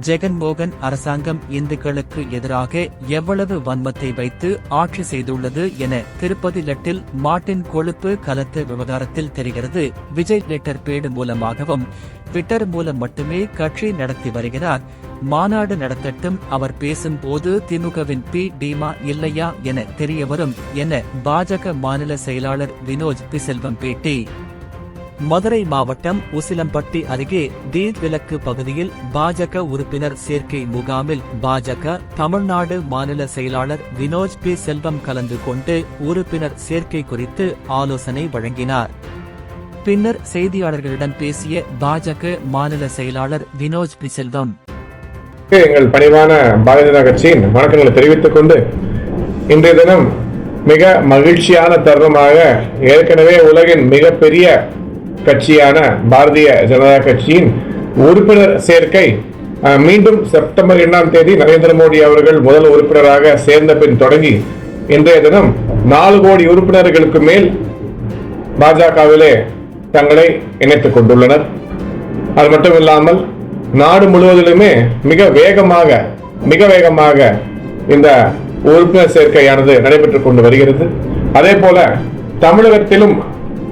ஜெகன்மோகன் அரசாங்கம் இந்துக்களுக்கு எதிராக எவ்வளவு வன்மத்தை வைத்து ஆட்சி செய்துள்ளது என திருப்பதி லெட்டில் மாட்டின் கொழுப்பு கலத்த விவகாரத்தில் தெரிகிறது. விஜய் லெட்டர் பேடு மூலமாகவும் ட்விட்டர் மூலம் மட்டுமே கட்சி நடத்தி வருகிறார். மாநாடு நடத்தட்டும் அவர் பேசும்போது திமுகவின் பி. டீமா இல்லையா என தெரியவரும் என பாஜக மாநில செயலாளர் வினோஜ் பி செல்வம் பேட்டி மதுரை மாவட்டம் உசிலம்பட்டி அருகே தீர்விளக்கு பகுதியில் பாஜக உறுப்பினர் சேர்க்கை முகாமில் பாஜக தமிழ்நாடு மாநில செயலாளர் வினோஜ் பி. செல்வம் கலந்து கொண்டு உறுப்பினர் சேர்க்கை குறித்து ஆலோசனை வழங்கினார். பின்னர் செய்தியாளர்களிடம் பேசிய பாஜக மாநில செயலாளர் வினோஜ் பி. செல்வம். எங்கள் பணிவான பாரதிய ஜனதா கட்சியின் வணக்கங்களை தெரிவித்துக் கொண்டு இன்றைய தினம் மிக மகிழ்ச்சியான தருணமாக ஏற்கனவே உலகின் மிகப்பெரிய கட்சியான பாரதிய ஜனதா கட்சியின் உறுப்பினர் சேர்க்கை அஹ், மீண்டும் செப்டம்பர் இரண்டாம் தேதி நரேந்திர மோடி அவர்கள் முதல் உறுப்பினராக சேர்ந்த பின் தொடங்கி இன்றைய தினம் நாலு கோடி உறுப்பினர்களுக்கு மேல் பாஜகவிலே தங்களை இணைத்துக் கொண்டுள்ளனர். அது மட்டும் இல்லாமல் நாடு முழுவதிலுமே மிக வேகமாக மிக வேகமாக இந்த உறுப்பினர் சேர்க்கையானது நடைபெற்றுக் கொண்டு வருகிறது. அதே போல தமிழகத்திலும்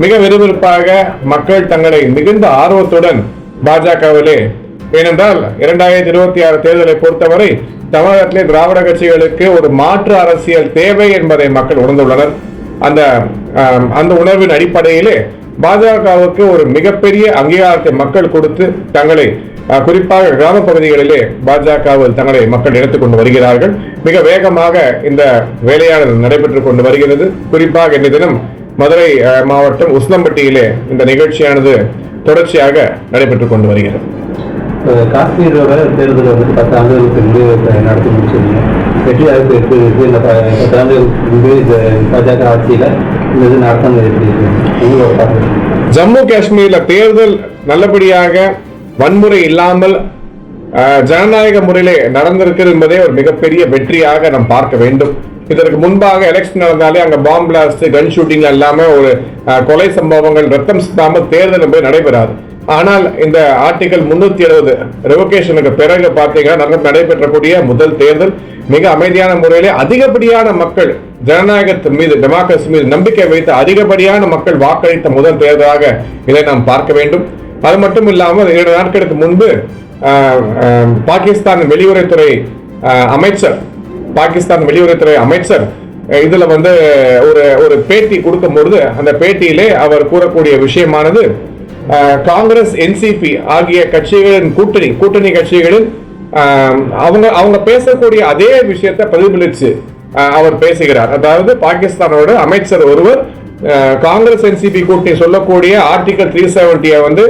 மிக விறுவிறுப்பாக மக்கள் தங்களை மிகுந்த ஆர்வத்துடன் பாஜகவிலே ஏனென்றால் இரண்டாயிரத்தி இருபத்தி ஆறு தேர்தலை பொறுத்தவரை தமிழகத்திலே திராவிட கட்சிகளுக்கு ஒரு மாற்று அரசியல் தேவை என்பதை மக்கள் உணர்ந்துள்ளனர். அந்த அந்த உணர்வின் அடிப்படையிலே பாஜகவுக்கு ஒரு மிகப்பெரிய அங்கீகாரத்தை மக்கள் கொடுத்து தங்களை குறிப்பாக கிராம பகுதிகளிலே பாஜகவில் தங்களை மக்கள் எடுத்துக் கொண்டு வருகிறார்கள். மிக வேகமாக இந்த வேலையானது நடைபெற்றுக் கொண்டு வருகிறது. குறிப்பாக இன்றைய தினம் மதுரை மாவட்டம் உஸ்லம்பட்டியிலே இந்த நிகழ்ச்சியானது தொடர்ச்சியாக நடைபெற்றுக் கொண்டு வருகிறது. காஷ்மீரோட தேர்தல் வந்துட்டு பத்து ஆண்டுகளுக்கு முன்பு நடத்தி முடிச்சிருந்தீங்க வெற்றி வாய்ப்பு எப்படி இருக்கு? இந்த ப- பத்து ஆண்டுகளுக்கு முன்பு இந்த பாஜக ஆட்சியில இந்த இது நடத்தினது எப்படி ஜம்மு காஷ்மீர்ல தேர்தல் நல்லபடியாக வன்முறை இல்லாமல் ஜனநாயக முறையிலே நடந்திருக்கிறது என்பதே ஒரு மிகப்பெரிய வெற்றியாக நாம் பார்க்க வேண்டும். இதற்கு முன்பாக எலெக்ஷன் நடந்தாலே அங்க பாம்பு பிளாஸ்ட் கன் ஷூட்டிங் எல்லாமே ஒரு கொலை சம்பவங்கள் ரத்தம் சிந்தாமல் தேர்தல் போய் நடைபெறாது. ஆனால் இந்த ஆர்டிகல் முன்னூத்தி எழுபது ரெவோகேஷனுக்கு பிறகு பார்த்தீங்கன்னா நடைபெற்றக்கூடிய முதல் தேர்தல். மிக அமைதியான முறையிலே அதிகப்படியான மக்கள் ஜனநாயகத்தின் மீது டெமோக்ரஸி மீது நம்பிக்கை வைத்து அதிகப்படியான மக்கள் வாக்களித்த முதல் தேர்தலாக இதை நாம் பார்க்க வேண்டும். அது மட்டும் இல்லாமல் இரண்டு நாட்களுக்கு முன்பு ஆஹ், ஆஹ், பாகிஸ்தான் வெளியுறவுத்துறை அமைச்சர் பாகிஸ்தான் வெளியுறவுத்துறை அமைச்சர் இதுல வந்து ஒரு ஒரு பேட்டி கொடுக்கும் பொழுது அந்த பேட்டியிலே அவர் கூறக்கூடிய விஷயமானது காங்கிரஸ் என்சிபி ஆகிய கட்சிகளின் கூட்டணி கூட்டணி கட்சிகளின் அவங்க அவங்க பேசக்கூடிய அதே விஷயத்தை பிரதிபலிச்சு அவர் பேசுகிறார். அதாவது பாகிஸ்தானோட அமைச்சர் ஒருவர் காங்கிரஸ் என்சிபி கூட்டணி சொல்லக்கூடிய ஆர்டிகல் த்ரீ செவன்டியை வந்து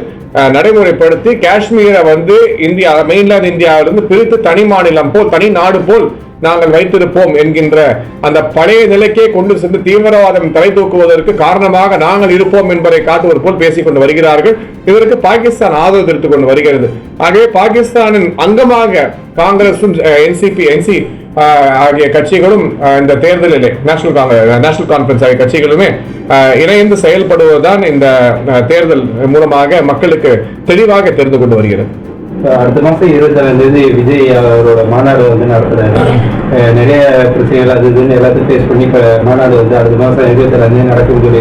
நடைமுறைப்படுத்தி காஷ்மீரை வந்து இந்தியா மெயின்லாந்து இந்தியாவிலிருந்து பிரித்து தனி மாநிலம் போல் தனி நாடு போல் நாங்கள் வைத்திருப்போம் என்கின்ற அந்த பழைய நிலைக்கே கொண்டு சென்று தீவிரவாதம் தலை தூக்குவதற்கு காரணமாக நாங்கள் இருப்போம் என்பதை காட்டுவது போல் பேசிக் கொண்டு வருகிறார்கள். இதற்கு பாகிஸ்தான் ஆதரவு தெரிவித்துக் கொண்டு வருகிறது. ஆகவே பாகிஸ்தானின் அங்கமாக காங்கிரசும் என்சிபி என்சி ஆகிய கட்சிகளும் இந்த தேர்தலிலே நேஷனல் காங்கிரஸ் நேஷனல் கான்ஃபரன்ஸ் ஆகிய கட்சிகளுமே அஹ், இணைந்து செயல்படுவதுதான் இந்த அஹ், தேர்தல் மூலமாக மக்களுக்கு தெளிவாக தெரிந்து கொண்டு வருகிறது. அடுத்த மாசம் இருபத்தாறாம் தேதி விஜய் அவரோட மாநாடு வந்து நடத்துறாரு. நிறைய பிரச்சனைகள் அது இதுன்னு எல்லாத்தையும் ஃபேஸ் பண்ணி இப்ப மாநாடு வந்து அடுத்த மாசம் இருபத்தாறாம் தேதி நடக்கும் சொல்லி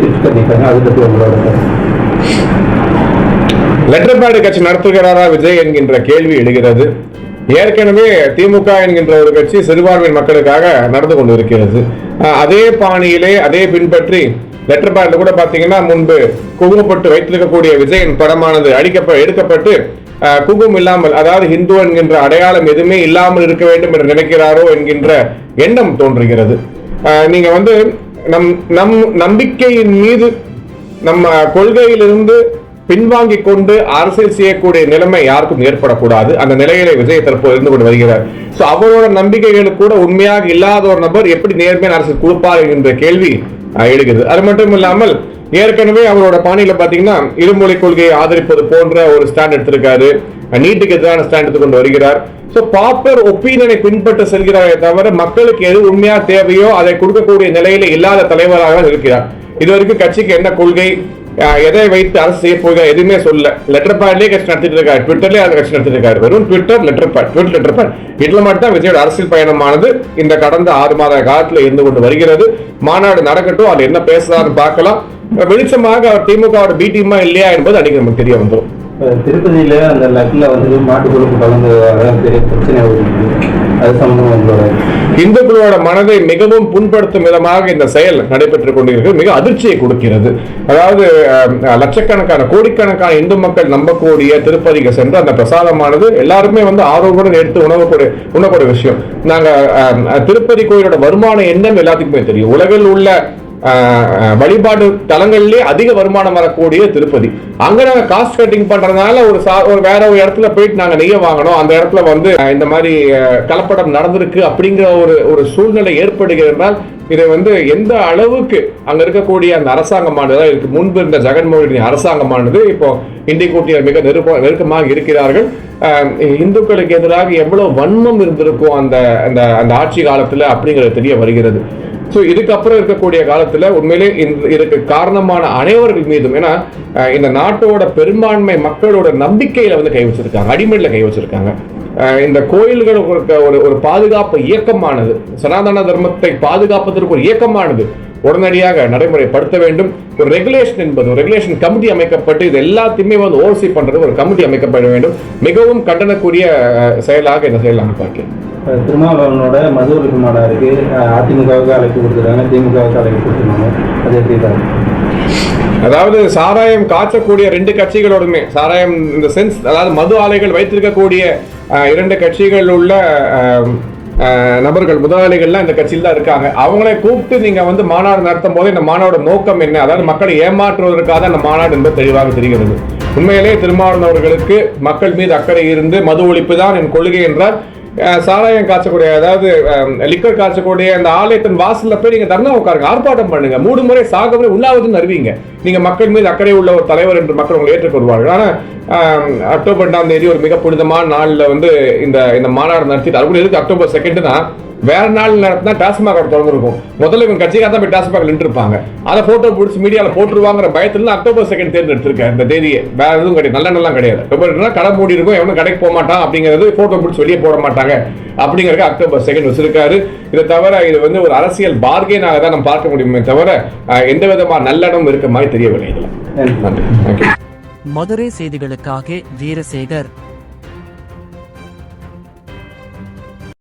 ஃபிக்ஸ் பண்ணிருக்காங்க அதை பத்தி உங்களோட. லெட்டர் பேடு கட்சி நடத்துகிறாரா விஜய் என்கின்ற கேள்வி எழுகிறது. ஏற்கனவே திமுக என்கின்ற ஒரு கட்சி சிறுபான்மை மக்களுக்காக நடந்து கொண்டு இருக்கிறது அதே பாணியிலே அதே பின்பற்றி லெட்டர் பேட்ல கூட பாத்தீங்கன்னா முன்பு குங்குமப்பட்டு வைத்திருக்கக்கூடிய விஜயின் படமானது அடிக்கப்ப எடுக்கப்பட்டு அஹ், இல்லாமல் அதாவது ஹிந்து என்கின்ற அடையாளம் எதுவுமே இல்லாமல் இருக்க வேண்டும் என்று நினைக்கிறாரோ என்கின்ற எண்ணம் தோன்றுகிறது. அஹ், நீங்க வந்து நம் நம் நம்பிக்கையின் மீது நம்ம கொள்கையிலிருந்து பின்வாங்கிக் கொண்டு அரசியல் செய்யக்கூடிய நிலைமை யாருக்கும் ஏற்படக்கூடாது. அந்த நிலையில விஜய் தற்போது இருந்து கொண்டு வருகிறார். சோ அவரோட நம்பிக்கைகள் கூட உண்மையாக இல்லாத ஒரு நபர் எப்படி நேர்மையான அரசு கொடுப்பார் என்கின்ற கேள்வி எழுகிறது. அது மட்டும் இல்லாமல் ஏற்கனவே அவரோட பாணியில பாத்தீங்கன்னா இருமொழி கொள்கையை ஆதரிப்பது போன்ற ஒரு ஸ்டாண்ட் எடுத்திருக்காரு. நீட்டுக்கு எதிரான ஸ்டாண்ட் எடுத்துக்கொண்டு வருகிறார். ஸோ பாப்பர் ஒப்பீனியனை பின்பற்ற செல்கிறாரே தவிர மக்களுக்கு எது உண்மையா தேவையோ அதை கொடுக்கக்கூடிய நிலையில இல்லாத தலைவராக இருக்கிறார் இது வரைக்கும் கட்சிக்கு என்ன கொள்கை? எதை வைத்து அரசு செய்ய போகிறார் எதுவுமே சொல்ல லெட்டர் பேட்லேயே கட்சி நடத்திட்டு இருக்காரு. ட்விட்டர்லயே அந்த கட்சி நடத்திட்டு இருக்காரு. வெறும் Twitter letter pad Twitter letter pad இதுல மட்டும் தான் விஜயோட அரசியல் பயணமானது இந்த கடந்த ஆறு மாத காலத்துல இருந்து கொண்டு வருகிறது. மாநாடு நடக்கட்டும் அது என்ன பேசுறாருன்னு பார்க்கலாம். வெளிச்சமாக அவர் திமுகவோட பி டீமா இல்லையா என்பது அன்னைக்கு நமக்கு தெரிய வந்துடும் திருப்பதியில அந்த லக்ல வந்து மாட்டு கொழுப்பு கலந்து பெரிய பிரச்சனை வருது அது சம்பந்தம் உங்களோட இந்துக்களோட மனதை மிகவும் புண்படுத்தும் விதமாக இந்த செயல் நடைபெற்றுக் கொண்டிருக்கிறது மிக அதிர்ச்சியை கொடுக்கிறது. அதாவது அஹ், லட்சக்கணக்கான கோடிக்கணக்கான இந்து மக்கள் நம்பக்கூடிய திருப்பதிக்கு சென்று அந்த பிரசாதமானது எல்லாருமே வந்து ஆர்வமுடன் எடுத்து உணவக்கூடிய உண்ணக்கூடிய விஷயம். நாங்க திருப்பதி கோயிலோட வருமானம் என்னன்னு எல்லாத்துக்குமே தெரியும். உலகில் உள்ள வழிபாடு தலங்கள்லயே அதிக வருமானம் வரக்கூடிய திருப்பதி. அங்க நாங்க காஸ்ட் கட்டிங் பண்றதுனால ஒரு சா ஒரு வேற ஒரு இடத்துல போயிட்டு நாங்க நெய்ய வாங்கணும். அந்த இடத்துல வந்து இந்த மாதிரி கலப்படம் நடந்திருக்கு அப்படிங்கிற ஒரு ஒரு சூழ்நிலை ஏற்படுகிறதுனால் இதை வந்து எந்த அளவுக்கு அங்க இருக்கக்கூடிய அந்த அரசாங்கமானது இதுக்கு முன்பு இருந்த ஜெகன்மோகனின் அரசாங்கமானது இப்போ இந்திய கூட்டியர் மிக நெருப்ப நெருக்கமாக இருக்கிறார்கள். அஹ், இந்துக்களுக்கு எதிராக எவ்வளவு வன்மம் இருந்திருக்கும் அந்த அந்த அந்த ஆட்சி காலத்துல அப்படிங்கிறது தெரிய வருகிறது. ஸோ இதுக்கப்புறம் இருக்கக்கூடிய காலத்துல உண்மையிலே இதுக்கு காரணமான அனைவர்கள் மீதும் ஏன்னா இந்த நாட்டோட பெரும்பான்மை மக்களோட நம்பிக்கையில வந்து கை வச்சிருக்காங்க அடிமையில கை வச்சிருக்காங்க. இந்த கோயில்கள் ஒரு ஒரு பாதுகாப்பு இயக்கமானது சனாதன தர்மத்தை பாதுகாப்பதற்கு ஒரு இயக்கமானது உடனடியாக நடைமுறைப்படுத்த வேண்டும். ஒரு ரெகுலேஷன் என்பது ஒரு ரெகுலேஷன் கமிட்டி அமைக்கப்பட்டு இது எல்லாத்தையுமே வந்து ஓவர்சி பண்றது ஒரு கமிட்டி அமைக்கப்பட வேண்டும். மிகவும் கண்டனக்குரிய அஹ், செயலாக இந்த செயல் நான் பார்க்கிறேன். திருமாவளவனோட மது ஒழிப்பு மாநாடுக்கு அதிமுகவுக்கு அழைப்பு கொடுத்துருக்காங்க. திமுகவுக்கு அழைப்பு கொடுத்துருக்காங்க. அது எப்படி தான் அதாவது சாராயம் காய்ச்சக்கூடிய ரெண்டு கட்சிகளோடுமே சாராயம் இந்த சென்ஸ் அதாவது மது ஆலைகள் வைத்திருக்கக்கூடிய இரண்டு கட்சிகள் உள்ள நபர்கள் முதலாளிகள்லாம் இந்த கட்சியில் தான் இருக்காங்க. அவங்களை கூப்பிட்டு நீங்கள் வந்து மாநாடு நடத்தும் போது இந்த மாநாடு நோக்கம் என்ன? அதாவது மக்களை ஏமாற்றுவதற்காக தான் மாநாடு என்பது தெளிவாக தெரிகிறது. உண்மையிலே திருமாவளவன் அவர்களுக்கு மக்கள் மீது அக்கறை இருந்து மது ஒழிப்பு தான் என் கொள்கை என்றால் சாராயம் காய்ச்சக்கூடிய அதாவது லிக்கர் காய்ச்சக்கூடிய அந்த ஆலயத்தின் வாசலில் போய் நீங்கள் தர்ணா உட்காருங்க ஆர்ப்பாட்டம் பண்ணுங்க. மூணு முறை சாகவே உண்ணாவதுன்னு அறிவிங்க. நீங்கள் மக்கள் மீது அக்கறை உள்ள ஒரு தலைவர் என்று மக்கள் உங்களை ஏற்றுக்கொள்வார்கள். ஆனால் அக்டோபர் ரெண்டாம் தேதி ஒரு மிக புனிதமான நாளில் வந்து இந்த இந்த மாநாடு நடத்திட்டு அது கூட எதுக்கு அக்டோபர் செகண்ட்னா வேற நாள் நடத்தினா டாஸ்மாக் கடை திறந்துருக்கும். முதல்ல இவங்க கட்சிக்காக தான் போய் டாஸ்மாக் நின்றுருப்பாங்க. அதை போட்டோ பிடிச்சி மீடியாவில் போட்டுருவாங்கிற பயத்துல அக்டோபர் செகண்ட் தேர்ந்தெடுத்திருக்கேன் இந்த தேதியை. வேற எதுவும் கிடையாது. நல்ல நல்லா கிடையாது. அக்டோபர் கடை மூடி இருக்கும். எவனும் கடைக்கு போக மாட்டான் அப்படிங்கிறது போட்டோ பிடிச்சி வெளியே போட மாட்டாங்க. அப்படிங்கிறது அக்டோபர் செகண்ட் வச்சிருக்காரு. இதை தவிர இது வந்து ஒரு அரசியல் பார்கெனாக தான் நம்ம பார்க்க முடியுமே தவிர எந்த விதமான நல்லடம் இருக்க மாதிரி தெரியவில்லை இதில் நன்றி. மதுரை செய்திகளுக்காக வீரசேகர்.